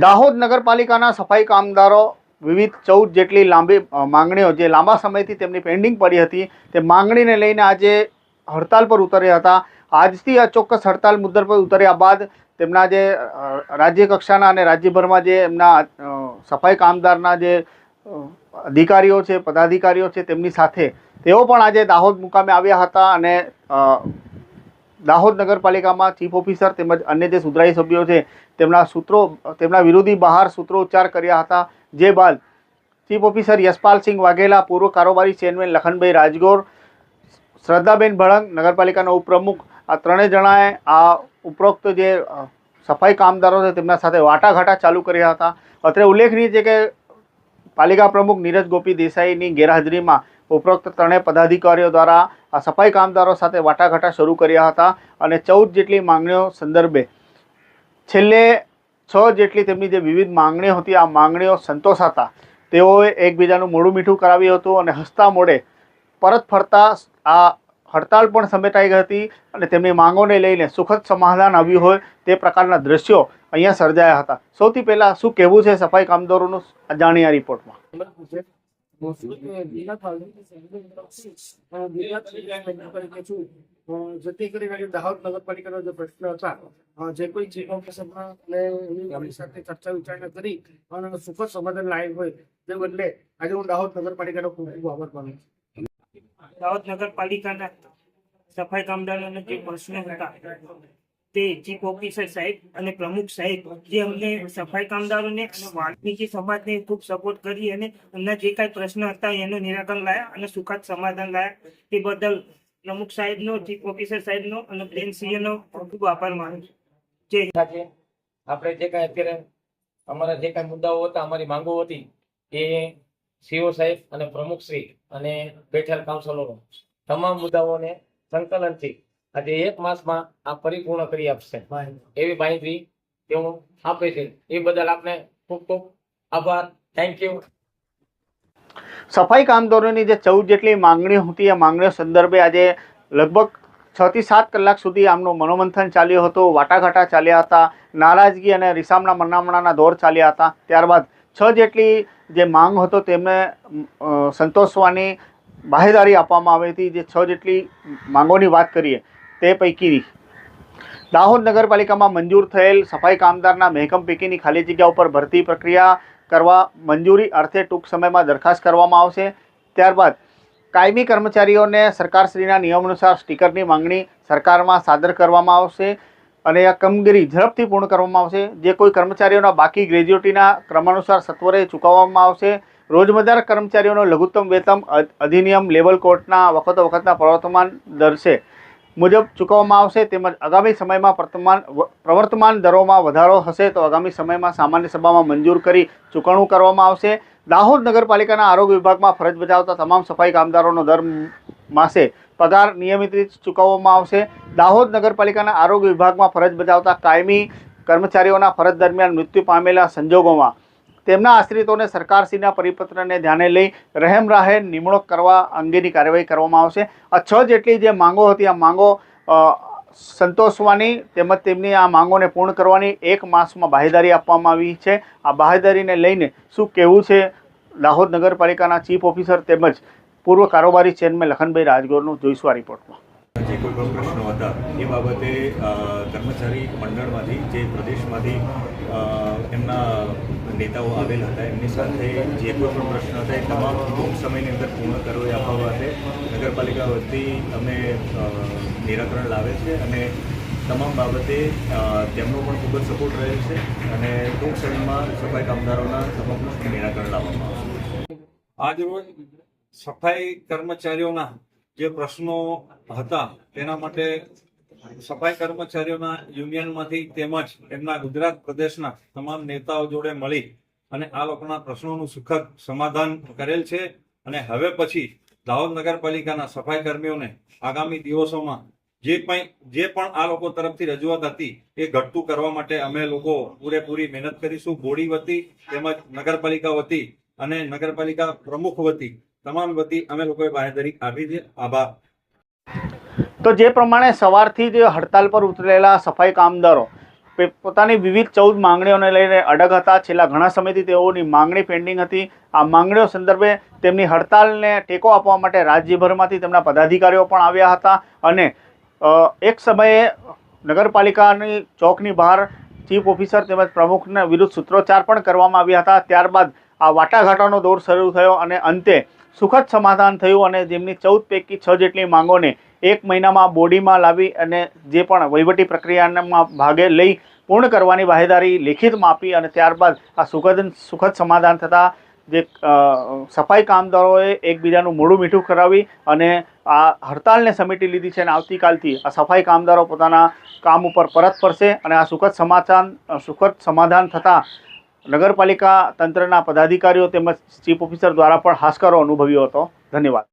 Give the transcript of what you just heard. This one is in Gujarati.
દાહોદ નગરપાલિકાના સફાઈ કામદારો વિવિધ ચૌદ જેટલી લાંબી માંગણીઓ જે લાંબા સમયથી તેમની પેન્ડિંગ પડી હતી, તે માંગણીને લઈને આજે હડતાલ પર ઉતર્યા હતા. આજથી આ ચોક્કસ હડતાલ મુદ્દા પર ઉતર્યા બાદ તેમના જે રાજ્ય કક્ષાના અને રાજ્યભરમાં જે એમના સફાઈ કામદારના જે અધિકારીઓ છે, પદાધિકારીઓ છે, તેમની સાથે તેઓ પણ આજે દાહોદ મુકામે આવ્યા હતા અને દાહોદ નગરપાલિકામાં ચીફ ઓફિસર તેમજ અન્ય જે સુધરાઈ સભ્યો છે, તેમના સૂત્રો, તેમના વિરોધી બહાર સૂત્રોચ્ચાર કર્યા હતા. જે બાદ ચીફ ઓફિસર યશપાલસિંહ વાઘેલા, પૂર્વ કારોબારી ચેરમેન લખનભાઈ રાજગોર, શ્રદ્ધાબેન ભળંગ, નગરપાલિકાના ઉપપ્રમુખ, આ ત્રણેય જણાએ આ ઉપરોક્ત જે સફાઈ કામદારો છે તેમના સાથે વાટાઘાટા ચાલુ કર્યા હતા. અત્રે ઉલ્લેખનીય છે કે પાલિકા પ્રમુખ નીરજ ગોપી દેસાઈની ગેરહાજરીમાં ઉપરોક્ત ત્રણેય પદાધિકારીઓ દ્વારા આ સફાઈ કામદારો સાથે વાટાઘાટા શરૂ કર્યા હતા અને ચૌદ જેટલી માંગણીઓ સંદર્ભે છેલ્લે છ જેટલી તેમની જે વિવિધ માંગણીઓ હતી, આ માંગણીઓ સંતોષાતા તેઓએ એકબીજાનું મોડું મીઠું કરાવ્યું હતું અને હસતા મોડે પરત ફરતા આ હડતાળ પણ સમેટાઈ ગઈ હતી અને તેમની માંગોને લઈને સુખદ સમાધાન આવ્યું હોય તે પ્રકારના દ્રશ્યો અહીંયા સર્જાયા હતા. સૌથી પહેલાં શું કહેવું છે સફાઈ કામદારોનું? આ રિપોર્ટમાં જેથી કરીને દાહોદ નગરપાલિકાનો જે પ્રશ્ન હતા જે કોઈ ચીફ ઓફિસરમાં એમની સાથે ચર્ચા વિચારણા કરી અને સુખદ સમાધાન લાયક હોય તે બદલે આજે હું દાહોદ નગરપાલિકાનો ખૂબ ખૂબ આભાર માનું છું દાહોદ નગરપાલિકાના સફાઈ કામદારોને જે પ્રશ્નો હતા તે ચીફ ઓફિસર સાહેબ અને પ્રમુખ સાહેબ જે અમને સફાઈ કામદારોને અને વાલ્મીકી સમાજને ખૂબ સપોર્ટ કરી અને એમના જે કાંઈ પ્રશ્ન હતા એનું નિરાકરણ લાયા અને સુખદ સમાધાન લાયા. તે બદલ પ્રમુખ સાહેબનો, ચીફ ઓફિસર સાહેબનો અને પ્લેન સીએનો ખૂબ આભાર માનું છું. જે આપણે જે કાંઈ અત્યારે અમારા જે કાંઈ મુદ્દાઓ હતા, અમારી માંગો હતી, એ સીઓ સાહેબ અને પ્રમુખશ્રી અને બેઠેલ કાઉન્સિલરો તમામ મુદ્દાઓને સંકલનથી આજે એક માસમાં આ પરિપૂર્ણ કરી આપશે. એવી માહિતી તેઓ આપે છે. એ બદલ આપને ખૂબ ખૂબ આભાર. થેન્ક યુ સફાઈ કામદારોની જે ચૌદ જેટલી માંગણીઓ હતી આ માંગણીઓ સંદર્ભે આજે લગભગ છ થી સાત કલાક સુધી આમનું મનોમંથન ચાલ્યું હતું. વાટાઘાટા ચાલ્યા હતા. નારાજગી અને રિસામના મનામણાના દોર ચાલ્યા હતા. ત્યારબાદ છ જેટલી જે માંગ હતો તેમને સંતોષવાની બાહેદારી આપવામાં આવી હતી. જે છ જેટલી માંગોની વાત કરીએ તે પૈકીની દાહોદ નગરપાલિકામાં મંજૂર થયેલ સફાઈ કામદારના મહેકમ પૈકીની ખાલી જગ્યા ઉપર ભરતી પ્રક્રિયા કરવા મંજૂરી અર્થે ટૂંક સમયમાં દરખાસ્ત કરવામાં આવશે. ત્યારબાદ કાયમી કર્મચારીઓને સરકારશ્રીના નિયમ અનુસાર સ્ટીકરની માંગણી સરકારમાં સાદર કરવામાં આવશે અને આ કામગીરી ઝડપથી પૂર્ણ કરવામાં આવશે. જે કોઈ કર્મચારીઓના બાકી ગ્રેજ્યુટીના ક્રમાનુસાર સત્વરે ચૂકવવામાં આવશે. રોજમદાર કર્મચારીઓનો લઘુત્તમ વેતન અધિનિયમ લેવલ કોર્ટના વખતો વખતના પ્રવર્તમાન દર્શે. મુજબ ચૂકવવામાં આવશે તેમજ આગામી સમયમાં વર્તમાન, પ્રવર્તમાન દરોમાં વધારો હશે તો આગામી સમયમાં સામાન્ય સભામાં મંજૂર કરી ચૂકવણું કરવામાં આવશે. દાહોદ નગરપાલિકાના આરોગ્ય વિભાગમાં ફરજ બજાવતા તમામ સફાઈ કામદારોનો દર માસે પગાર નિયમિત રીતે ચૂકવવામાં આવશે. દાહોદ નગરપાલિકાના આરોગ્ય વિભાગમાં ફરજ બજાવતા કાયમી કર્મચારીઓના ફરજ દરમિયાન મૃત્યુ પામેલા સંજોગોમાં તેમના આશ્રિતોને સરકારશ્રીના પરિપત્રને ધ્યાને લઈ રહેમ રાહે નિમણૂક કરવા અંગેની કાર્યવાહી કરવામાં આવશે. આ છ જેટલી જે માંગો હતી, આ માંગો સંતોષવાની તેમજ તેમની આ માંગોને પૂર્ણ કરવાની એક માસમાં બાહેદારી આપવામાં આવી છે. આ બાહેદારીને લઈને શું કહેવું છે? દાહોદ નગરપાલિકાના ચીફ ઓફિસર તેમજ પૂર્વ કારોબારી ચેરમેન લખનભાઈ રાજગોરનું જોઈશું આ રિપોર્ટમાં. જે કોઈ પણ પ્રશ્નો હતા, એ બાબતે કર્મચારી મંડળમાંથી જે પ્રદેશમાંથી એમના નેતાઓ આવેલ હતા. એમની સાથે જે કોઈ પણ પ્રશ્ન હતા એ તમામ ટૂંક સમયની અંદર પૂર્ણ કરવો એ આપવા માટે નગરપાલિકા વતી અમે નિરાકરણ લાવે છે અને તમામ બાબતે તેમનો પણ ખૂબ જ સપોર્ટ રહેલ છે અને ટૂંક સમયમાં સફાઈ કામદારોના તમામ નિરાકરણ લાવવામાં આવશે. આજરોજ સફાઈ કર્મચારીઓના જે પ્રશ્નો હતા, તેના માટે સફાઈ કર્મચારીઓના યુનિયનમાંથી તેમજ એમના ગુજરાત પ્રદેશના તમામ નેતાઓ જોડે મળી અને આ લોકોના પ્રશ્નોનું સુખદ સમાધાન કરેલ છે. અને હવે પછી દાહોદ નગરપાલિકાના સફાઈ કર્મીઓને આગામી દિવસોમાં જે કઈ જે પણ આ લોકો તરફથી રજૂઆત હતી એ ઘટતું કરવા માટે અમે લોકો પૂરેપૂરી મહેનત કરીશું. બોડી વતી તેમજ નગરપાલિકા વતી અને નગરપાલિકા પ્રમુખ વતી, તમામ વતી અમે લોકોએ બાહેધરી આપી છે. આભાર. તો જે પ્રમાણે સવારથી જ હડતાલ પર ઉતરેલા સફાઈ કામદારો પોતાની વિવિધ ચૌદ માંગણીઓને લઈને અડગ હતા. છેલ્લા ઘણા સમયથી તેઓની માંગણી પેન્ડિંગ હતી. આ માંગણીઓ સંદર્ભે તેમની હડતાલને ટેકો આપવા માટે રાજ્યભરમાંથી તેમના પદાધિકારીઓ પણ આવ્યા હતા અને એક સમયે નગરપાલિકાની ચોકની બહાર ચીફ ઓફિસર તેમજ પ્રમુખના વિરુદ્ધ સૂત્રોચ્ચાર પણ કરવામાં આવ્યા હતા. ત્યારબાદ આ વાટાઘાટાનો દોર શરૂ થયો અને અંતે સુખદ સમાધાન થયું અને જેમની ચૌદ પૈકી છ જેટલી માંગોને એક મહિનામાં બોડીમાં લાવી અને જે પણ વહીવટી પ્રક્રિયામાં ભાગે લઈ પૂર્ણ કરવાની વાહેદારી લેખિતમાં આપી અને ત્યારબાદ આ સુખદ સુખદ સમાધાન થતાં જે સફાઈ કામદારોએ એકબીજાનું મોડું મીઠું કરાવી અને આ હડતાલને સમેટી લીધી છે અને આવતીકાલથી આ સફાઈ કામદારો પોતાના કામ ઉપર પરત ફરશે અને આ સુખદ સમાધાન સુખદ સમાધાન થતાં નગરપાલિકા તંત્રના પદાધિકારીઓ તેમજ ચીફ ઓફિસર દ્વારા પણ હાશકારો અનુભવ્યો હતો. ધન્યવાદ.